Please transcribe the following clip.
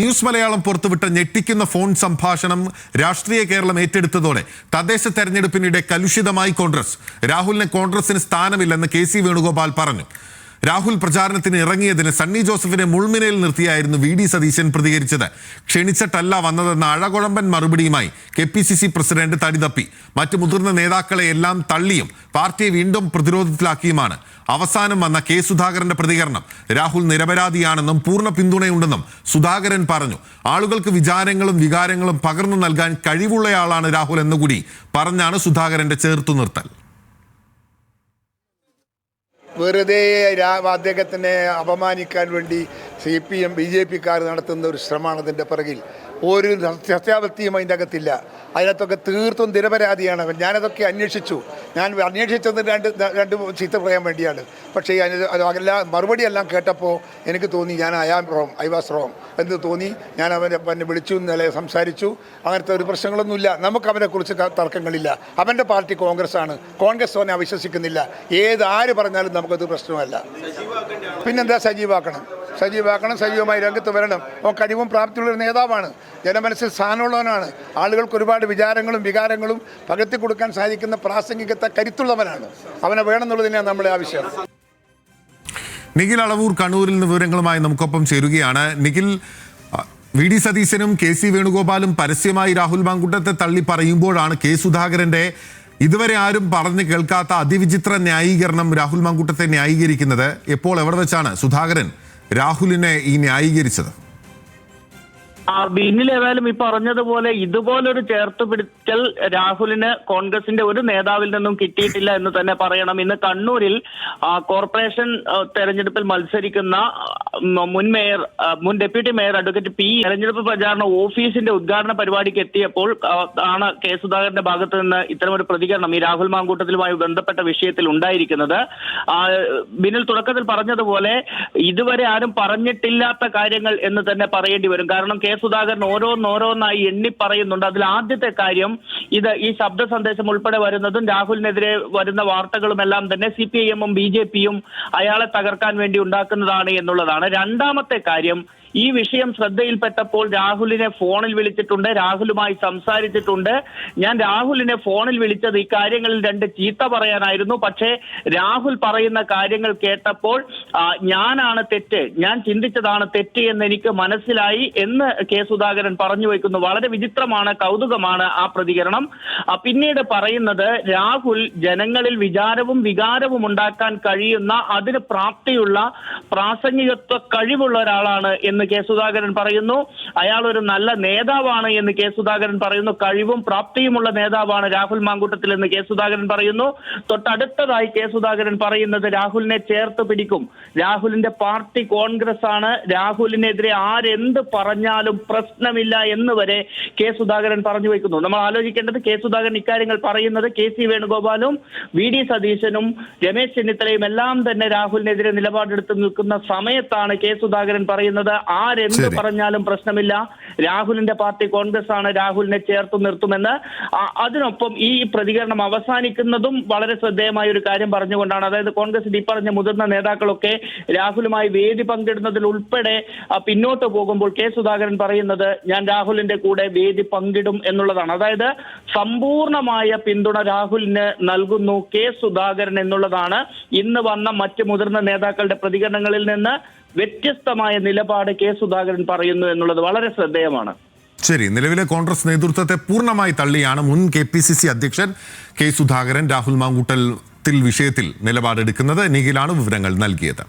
News Malayalam പുറത്തുവിട്ട ഞെട്ടിക്കുന്ന phone സംഭാഷണം രാഷ്ട്രീയ കേരളം ഏറ്റെടുത്തതോടെ തദ്ദേശ തെരഞ്ഞെടുപ്പിനിടെ കലുഷിതമായി കോൺഗ്രസ്. രാഹുലിന് കോൺഗ്രസിന് സ്ഥാനമില്ലെന്ന് കെ സി വേണുഗോപാൽ പറഞ്ഞു. രാഹുൽ പ്രചാരണത്തിന് ഇറങ്ങിയതിന് സണ്ണി ജോസഫിനെ മുൾമിനയിൽ നിർത്തിയായിരുന്നു വി ഡി സതീശൻ പ്രതികരിച്ചത്. ക്ഷണിച്ചിട്ടല്ല വന്നതെന്ന അഴകുഴമ്പൻ മറുപടിയുമായി K P C C president തടിതപ്പി മറ്റ് മുതിർന്ന നേതാക്കളെ എല്ലാം തള്ളിയും പാർട്ടിയെ വീണ്ടും പ്രതിരോധത്തിലാക്കിയുമാണ്. അവസാനം വന്ന കെ സുധാകരന്റെ പ്രതികരണം രാഹുൽ നിരപരാധിയാണെന്നും പൂർണ പിന്തുണയുണ്ടെന്നും സുധാകരൻ പറഞ്ഞു. ആളുകൾക്ക് വിചാരങ്ങളും വികാരങ്ങളും പകർന്നു നൽകാൻ കഴിവുള്ളയാളാണ് രാഹുൽ എന്നുകൂടി പറഞ്ഞാണ് സുധാകരന്റെ ചേർത്തു നിർത്തൽ. വെറുതെ അദ്ദേഹത്തിനെ അപമാനിക്കാൻ വേണ്ടി C P M B J പിക്കാർ നടത്തുന്ന ഒരു ശ്രമമാണ് അതിന്റെ പിറകിൽ. ഒരു സത്യാവൃത്തിയും അതിന്റെ അകത്തില്ല. അതിനകത്തൊക്കെ തീർത്തും നിരപരാധിയാണ്. ഞാനതൊക്കെ അന്വേഷിച്ചു. ഞാൻ അന്വേഷിച്ചത് രണ്ട് രണ്ട് ചീത്ത പറയാൻ വേണ്ടിയാണ്. പക്ഷേ അത് അതെല്ലാം മറുപടി എല്ലാം കേട്ടപ്പോൾ എനിക്ക് തോന്നി ഞാൻ I am am wrong I was wrong എന്ന് തോന്നി. ഞാൻ അവനെ എന്നെ വിളിച്ചു നില സംസാരിച്ചു. അങ്ങനത്തെ ഒരു പ്രശ്നങ്ങളൊന്നുമില്ല. നമുക്ക് അവനെക്കുറിച്ച് തർക്കങ്ങളില്ല. അവന്റെ പാർട്ടി കോൺഗ്രസ് ആണ്. കോൺഗ്രസ് അവനെ അവിശ്വസിക്കുന്നില്ല. ഏത് ആര് പറഞ്ഞാലും നമുക്കത് പ്രശ്നമല്ല. പിന്നെന്താ സജീവാക്കണം? സജീവാക്കണം സജീവമായി രംഗത്ത് വരണം. അവൻ കഴിവും പ്രാപ്തിയുള്ള ഒരു നേതാവാണ്. ജനമനസ്സിൽ സ്ഥാനമുള്ളവനാണ് ആളുകൾക്ക് ഒരുപാട് വിചാരങ്ങളും വികാരങ്ങളും പകർത്തി കൊടുക്കാൻ സാധിക്കുന്ന പ്രാസംഗികത്തെ കരുത്തുള്ളവനാണ്. അവനെ വേണമെന്നുള്ളത് തന്നെയാണ് നമ്മുടെ ആവശ്യം നിഖിൽ അളവൂർ കണ്ണൂരിൽ നിന്ന് വിവരങ്ങളുമായി നമുക്കൊപ്പം ചേരുകയാണ്. നിഖിൽ വി ഡി സതീശനും കെ സി വേണുഗോപാലും പരസ്യമായി രാഹുൽ മാങ്കുട്ടത്തെ തള്ളി പറയുമ്പോഴാണ് കെ സുധാകരന്റെ ഇതുവരെ ആരും പറഞ്ഞു കേൾക്കാത്ത അതിവിചിത്ര ന്യായീകരണം രാഹുൽ മാങ്കുട്ടത്തെ ന്യായീകരിക്കുന്നത്. എപ്പോൾ എവിടെ വെച്ചാണ്? സുധാകരൻ. രാഹുലിനെ ഈ ന്യായീകരിച്ചത്. ബിന്നിൽ ഏതായാലും ഈ പറഞ്ഞതുപോലെ ഇതുപോലൊരു ചേർത്ത് പിടിക്കൽ രാഹുലിന് കോൺഗ്രസിന്റെ ഒരു നേതാവിൽ നിന്നും കിട്ടിയിട്ടില്ല എന്ന് തന്നെ പറയണം. ഇന്ന് കണ്ണൂരിൽ കോർപ്പറേഷൻ തെരഞ്ഞെടുപ്പിൽ മത്സരിക്കുന്ന മുൻ മേയർ മുൻ ഡെപ്യൂട്ടി മേയർ അഡ്വക്കേറ്റ് പി തെരഞ്ഞെടുപ്പ് പ്രചാരണ ഓഫീസിന്റെ ഉദ്ഘാടന പരിപാടിക്ക് എത്തിയപ്പോൾ ആണ് കെ സുധാകരന്റെ ഭാഗത്ത് നിന്ന് ഇത്തരമൊരു പ്രതികരണം ഈ രാഹുൽ മാങ്കൂട്ടത്തിലുമായി ബന്ധപ്പെട്ട വിഷയത്തിൽ ഉണ്ടായിരിക്കുന്നത്. ബിനിൽ തുടക്കത്തിൽ പറഞ്ഞതുപോലെ ഇതുവരെ ആരും പറഞ്ഞിട്ടില്ലാത്ത കാര്യങ്ങൾ എന്ന് തന്നെ പറയേണ്ടി വരും. കാരണം കെ സുധാകരൻ ഓരോന്നോരോന്നായി എണ്ണി പറയുന്നുണ്ട്. അതിൽ ആദ്യത്തെ കാര്യം ഇത് ഈ ശബ്ദ സന്ദേശം ഉൾപ്പെടെ വരുന്നതും രാഹുലിനെതിരെ വരുന്ന വാർത്തകളുമെല്ലാം തന്നെ സി പി ഐ എമ്മും ബി ജെ പിയും അയാളെ തകർക്കാൻ വേണ്ടി ഉണ്ടാക്കുന്നതാണ് എന്നുള്ളതാണ്. രണ്ടാമത്തെ കാര്യം ഈ വിഷയം ശ്രദ്ധയിൽപ്പെട്ടപ്പോൾ രാഹുലിനെ ഫോണിൽ വിളിച്ചിട്ടുണ്ട് രാഹുലുമായി സംസാരിച്ചിട്ടുണ്ട്. ഞാൻ രാഹുലിനെ ഫോണിൽ വിളിച്ചത് ഈ കാര്യങ്ങളിൽ രണ്ട് ചീത്ത പറയാനായിരുന്നു. പക്ഷേ രാഹുൽ പറയുന്ന കാര്യങ്ങൾ കേട്ടപ്പോൾ ഞാനാണ് തെറ്റ് ഞാൻ ചിന്തിച്ചതാണ് തെറ്റ് എന്ന് എനിക്ക് മനസ്സിലായി എന്ന് കെ സുധാകരൻ പറഞ്ഞു വയ്ക്കുന്നു വളരെ വിചിത്രമാണ് കൗതുകമാണ് ആ പ്രതികരണം. പിന്നീട് പറയുന്നത് രാഹുൽ ജനങ്ങളിൽ വിചാരവും വികാരവും ഉണ്ടാക്കാൻ കഴിയുന്ന അതിന് പ്രാപ്തിയുള്ള പ്രാസംഗികത്വ കഴിവുള്ള ഒരാളാണ് എന്ന് കെ സുധാകരൻ പറയുന്നു. അയാൾ ഒരു നല്ല നേതാവാണ് എന്ന് കെ സുധാകരൻ പറയുന്നു. കഴിവും പ്രാപ്തിയുമുള്ള നേതാവാണ് രാഹുൽ മാങ്കൂട്ടത്തിൽ എന്ന് കെ സുധാകരൻ പറയുന്നു. തൊട്ടടുത്തതായി കെ സുധാകരൻ പറയുന്നത് രാഹുലിനെ ചേർത്ത് പിടിക്കും. രാഹുലിന്റെ പാർട്ടി കോൺഗ്രസ് ആണ്. രാഹുലിനെതിരെ ആരെന്ത് പറഞ്ഞാലും പ്രശ്നമില്ല എന്ന് വരെ കെ സുധാകരൻ പറഞ്ഞു വയ്ക്കുന്നു നമ്മൾ ആലോചിക്കേണ്ടത് കെ സുധാകരൻ ഇക്കാര്യങ്ങൾ പറയുന്നത് കെ സി വേണുഗോപാലും വി ഡി സതീശനും രമേശ് ചെന്നിത്തലയും എല്ലാം തന്നെ രാഹുലിനെതിരെ നിലപാടെടുത്ത് നിൽക്കുന്ന സമയത്താണ് കെ സുധാകരൻ പറയുന്നത്. ആരെന്ത് പറഞ്ഞാലും പ്രശ്നമില്ല. രാഹുലിന്റെ പാർട്ടി കോൺഗ്രസ് ആണ് രാഹുലിനെ ചേർത്ത് നിർത്തുമെന്ന്. അതിനൊപ്പം ഈ പ്രതികരണം അവസാനിക്കുന്നതും വളരെ ശ്രദ്ധേയമായ ഒരു കാര്യം പറഞ്ഞുകൊണ്ടാണ്. അതായത് കോൺഗ്രസ് ഈ പറഞ്ഞ മുതിർന്ന നേതാക്കളൊക്കെ രാഹുലുമായി വേദി പങ്കിടുന്നതിൽ ഉൾപ്പെടെ പിന്നോട്ട് പോകുമ്പോൾ കെ സുധാകരൻ പറയുന്നത് ഞാൻ രാഹുലിന്റെ കൂടെ വേദി പങ്കിടും എന്നുള്ളതാണ്. അതായത് സമ്പൂർണമായ പിന്തുണ രാഹുലിന് നൽകുന്നു കെ സുധാകരൻ എന്നുള്ളതാണ്. ഇന്ന് വന്ന മറ്റ് മുതിർന്ന നേതാക്കളുടെ പ്രതികരണങ്ങളിൽ നിന്ന് വ്യത്യസ്തമായ നിലപാട് കെ സുധാകരൻ പറയുന്നു എന്നുള്ളത് വളരെ ശ്രദ്ധേയമാണ്. ശരി നിലവിലെ കോൺഗ്രസ് നേതൃത്വത്തെ പൂർണമായി തള്ളിയാണ് മുൻ കെ പി സി സി അധ്യക്ഷൻ കെ സുധാകരൻ രാഹുൽ മാങ്കൂട്ടൽ വിഷയത്തിൽ നിലപാടെടുക്കുന്നത്. നിഖിലാണ് വിവരങ്ങൾ നൽകിയത്.